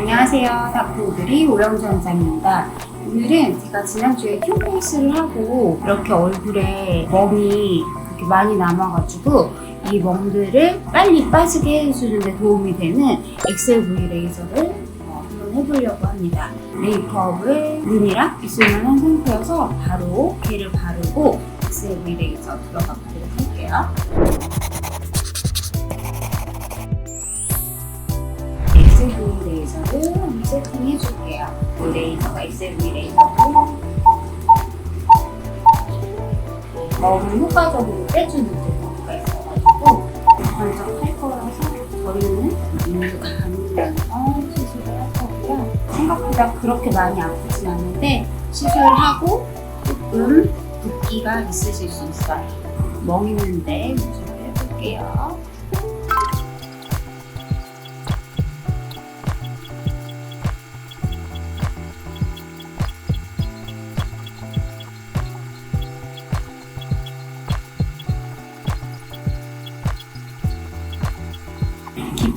안녕하세요. 닥터우들이 오영주 원장입니다. 오늘은 제가 지난주에 큐페이스를 하고 이렇게 얼굴에 멍이 이렇게 많이 남아가지고 이 멍들을 빨리 빠지게 해주는데 도움이 되는 엑셀V 레이저를 어, 한번 해보려고 합니다. 메이크업을 눈이랑 입술만 한 상태여서 바로 걔를 바르고 엑셀V 레이저 들어가 보도록 할게요. 레이저를 세팅해 줄게요. 이 레이저가 엑셀V 레이저고 멍을 효과적으로 빼주는 효과가 있어가지고 번쩍할 거라서 저희는 눈을 감으면서 시술을 할 거고요. 생각보다 그렇게 많이 아프진 않은데 시술하고 조금 붓기가 있으실 수 있어요. 멍 있는데 시술을 해볼게요.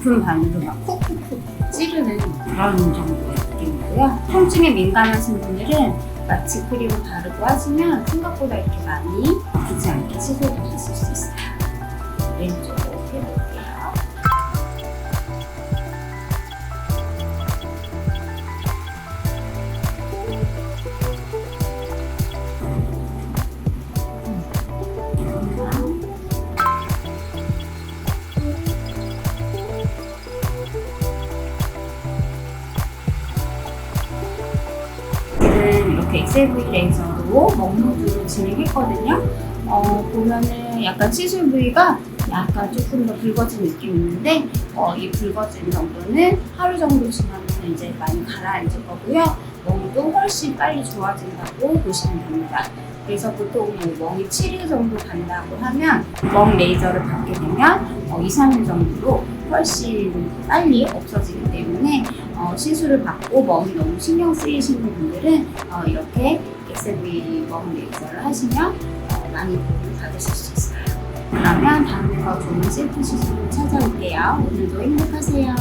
깊은 바늘로 막 쿡쿡쿡 찌르는 그런 정도의 느낌이고요. 통증에 민감하신 분들은 마취 크림을 바르고 하시면 생각보다 이렇게 많이 아프지 않게 시술을 하실 수 있어요. 왼쪽 이렇게 엑셀V 레이저로 먹모드로 진행했거든요. 어, 보면은 약간 시술 부위가 약간 조금 더 붉어진 느낌이 있는데 어, 이 붉어진 정도는 하루 정도 지나면 이제 많이 가라앉을 거고요. 멍도 훨씬 빨리 좋아진다고 보시면 됩니다. 그래서 보통 뭐 멍이 7일 정도 간다고 하면 멍 레이저를 받게 되면 어, 2, 3일 정도로 훨씬 빨리 없어지기 때문에 어, 시술을 받고 멍이 너무 신경 쓰이시는 분들은 어, 이렇게 엑셀비 멍 레이저를 하시면 어, 많이 도움을 받으실 수 있어요. 그러면 다음에 더 좋은 셀프 시술을 찾아올게요. 오늘도 행복하세요.